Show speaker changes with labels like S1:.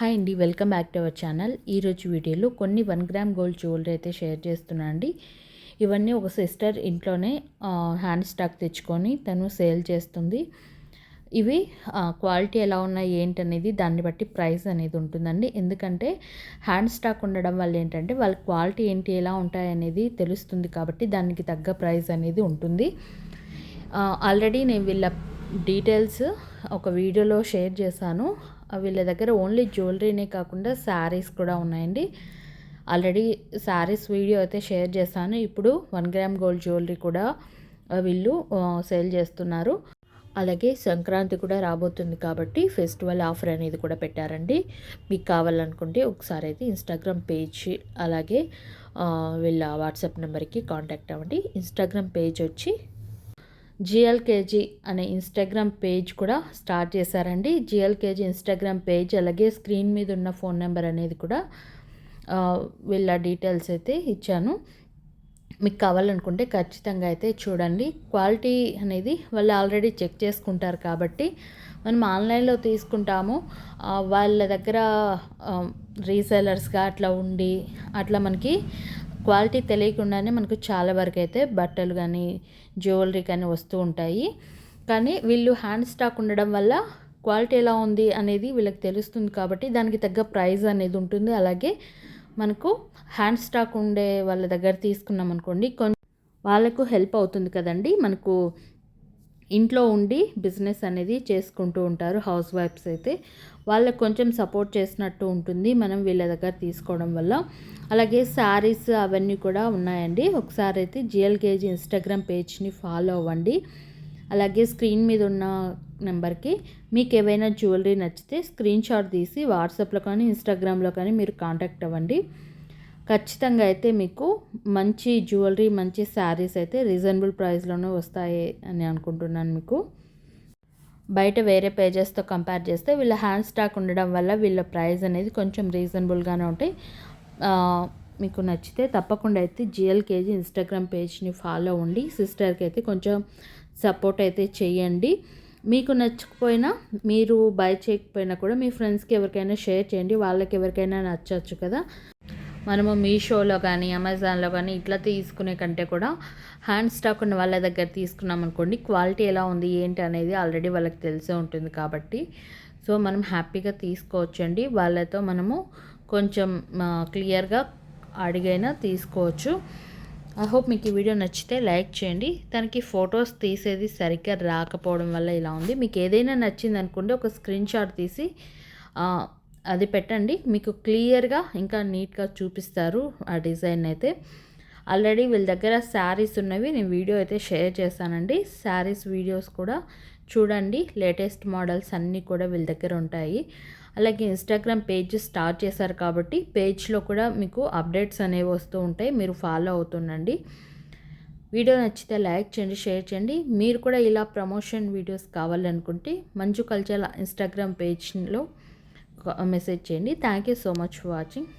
S1: Hi అండి welcome back to our channel. ఈరోజు వీడియోలో కొన్ని వన్ గ్రామ్ గోల్డ్ జ్యువెలరీ అయితే షేర్ చేస్తున్నాను అండి ఇవన్నీ ఒక సిస్టర్ ఇంట్లోనే హ్యాండ్ స్టాక్ తెచ్చుకొని తను సేల్ చేస్తుంది. ఇవి క్వాలిటీ ఎలా ఉన్నాయి ఏంటనేది దాన్ని బట్టి ప్రైస్ అనేది ఉంటుందండి. ఎందుకంటే హ్యాండ్ స్టాక్ ఉండడం వల్ల ఏంటంటే వాళ్ళ క్వాలిటీ ఏంటి ఎలా ఉంటాయి అనేది తెలుస్తుంది కాబట్టి దానికి తగ్గ ప్రైస్ అనేది ఉంటుంది. ఆల్రెడీ నేను వీళ్ళ డీటెయిల్స్ ఒక వీడియోలో షేర్ చేశాను. వీళ్ళ దగ్గర ఓన్లీ జ్యువెలరీనే కాకుండా శారీస్ కూడా ఉన్నాయండి. ఆల్రెడీ శారీస్ వీడియో అయితే షేర్ చేశాను. ఇప్పుడు వన్ గ్రామ్ గోల్డ్ జ్యువెలరీ కూడా వీళ్ళు సేల్ చేస్తున్నారు. అలాగే సంక్రాంతి కూడా రాబోతుంది కాబట్టి ఫెస్టివల్ ఆఫర్ అనేది కూడా పెట్టారండి. మీకు కావాలనుకుంటే ఒకసారి అయితే ఇన్స్టాగ్రామ్ పేజ్ అలాగే వీళ్ళ వాట్సాప్ నెంబర్కి కాంటాక్ట్ అవ్వండి. ఇన్స్టాగ్రామ్ పేజ్ వచ్చి జిఎల్కేజీ అనే ఇన్స్టాగ్రామ్ పేజ్ కూడా స్టార్ట్ చేశారండి. జిఎల్కేజీ ఇన్స్టాగ్రామ్ పేజ్ అలాగే స్క్రీన్ మీద ఉన్న ఫోన్ నెంబర్ అనేది కూడా వీళ్ళ డీటెయిల్స్ అయితే ఇచ్చాను. మీకు కావాలనుకుంటే ఖచ్చితంగా అయితే చూడండి. క్వాలిటీ అనేది వాళ్ళు ఆల్రెడీ చెక్ చేసుకుంటారు కాబట్టి మనం ఆన్లైన్లో తీసుకుంటాము. వాళ్ళ దగ్గర రీసెలర్స్గా అట్లా ఉండి అట్లా మనకి క్వాలిటీ తెలియకుండానే మనకు చాలా వరకు అయితే బట్టలు కానీ జ్యువెలరీ కానీ వస్తూ ఉంటాయి. కానీ వీళ్ళు హ్యాండ్ స్టాక్ ఉండడం వల్ల క్వాలిటీ ఎలా ఉంది అనేది వీళ్ళకి తెలుస్తుంది కాబట్టి దానికి తగ్గ ప్రైస్ అనేది ఉంటుంది. అలాగే మనకు హ్యాండ్ స్టాక్ ఉండే వాళ్ళ దగ్గర తీసుకున్నాం అనుకోండి కొంచెం వాళ్ళకు హెల్ప్ అవుతుంది కదండి. మనకు ఇంట్లో ఉండి బిజినెస్ అనేది చేసుకుంటూ ఉంటారు హౌస్ వైఫ్స్ అయితే. వాళ్ళకి కొంచెం సపోర్ట్ చేసినట్టు ఉంటుంది మనం వీళ్ళ దగ్గర తీసుకోవడం వల్ల. అలాగే శారీస్ అవన్నీ కూడా ఉన్నాయండి. ఒకసారి అయితే జిఎల్కేజీ ఇన్స్టాగ్రామ్ పేజ్ని ఫాలో అవ్వండి. అలాగే స్క్రీన్ మీద ఉన్న నెంబర్కి మీకు ఏవైనా జ్యువెలరీ నచ్చితే స్క్రీన్ షాట్ తీసి వాట్సాప్లో కానీ ఇన్స్టాగ్రామ్లో కానీ మీరు కాంటాక్ట్ అవ్వండి. ఖచ్చితంగా అయితే మీకు మంచి జ్యువెలరీ మంచి శారీస్ అయితే రీజనబుల్ ప్రైస్లోనే వస్తాయి అని అనుకుంటున్నాను మీకు. బయట వేరే పేజెస్తో కంపేర్ చేస్తే వీళ్ళ హ్యాండ్ స్టాక్ ఉండడం వల్ల వీళ్ళ ప్రైస్ అనేది కొంచెం రీజనబుల్గానే ఉంటాయి. మీకు నచ్చితే తప్పకుండా అయితే జిఎల్కేజీ ఇన్స్టాగ్రామ్ పేజ్ని ఫాలో అవ్వండి. సిస్టర్కి అయితే కొంచెం సపోర్ట్ అయితే చేయండి. మీకు నచ్చకపోయినా మీరు బై చేయకపోయినా కూడా మీ ఫ్రెండ్స్కి ఎవరికైనా షేర్ చేయండి. వాళ్ళకి ఎవరికైనా నచ్చవచ్చు కదా. మనము మీషోలో కానీ అమెజాన్లో కానీ ఇట్లా తీసుకునే కంటే కూడా హ్యాండ్ స్టాక్ ఉన్న వాళ్ళ దగ్గర తీసుకున్నాం అనుకోండి క్వాలిటీ ఎలా ఉంది ఏంటి అనేది ఆల్రెడీ వాళ్ళకి తెలిసే ఉంటుంది కాబట్టి. సో మనం హ్యాపీగా తీసుకోవచ్చండి. వాళ్ళతో మనము కొంచెం క్లియర్గా అడిగైనా తీసుకోవచ్చు. ఐ హోప్ మీకు ఈ వీడియో నచ్చితే లైక్ చేయండి. తనకి ఫొటోస్ తీసేది సరిగ్గా రాకపోవడం వల్ల ఇలా ఉంది. మీకు ఏదైనా నచ్చింది అనుకుంటే ఒక స్క్రీన్ షాట్ తీసి అది పెట్టండి. మీకు క్లియర్గా ఇంకా నీట్గా చూపిస్తారు ఆ డిజైన్ అయితే. ఆల్రెడీ వీళ్ళ దగ్గర శారీస్ ఉన్నవి నేను వీడియో అయితే షేర్ చేశానండి. శారీస్ వీడియోస్ కూడా చూడండి. లేటెస్ట్ మోడల్స్ అన్నీ కూడా వీళ్ళ దగ్గర ఉంటాయి. అలాగే ఇన్స్టాగ్రామ్ పేజ్ స్టార్ట్ చేశారు కాబట్టి పేజ్లో కూడా మీకు అప్డేట్స్ అనేవి వస్తూ ఉంటాయి. మీరు ఫాలో అవుతుండండి. వీడియో నచ్చితే లైక్ చేయండి షేర్ చేయండి. మీరు కూడా ఇలా ప్రమోషన్ వీడియోస్ కావాలనుకుంటే మంచు కల్చర్ ఇన్స్టాగ్రామ్ పేజ్లో మెసేజ్ చేయండి thank you so much for watching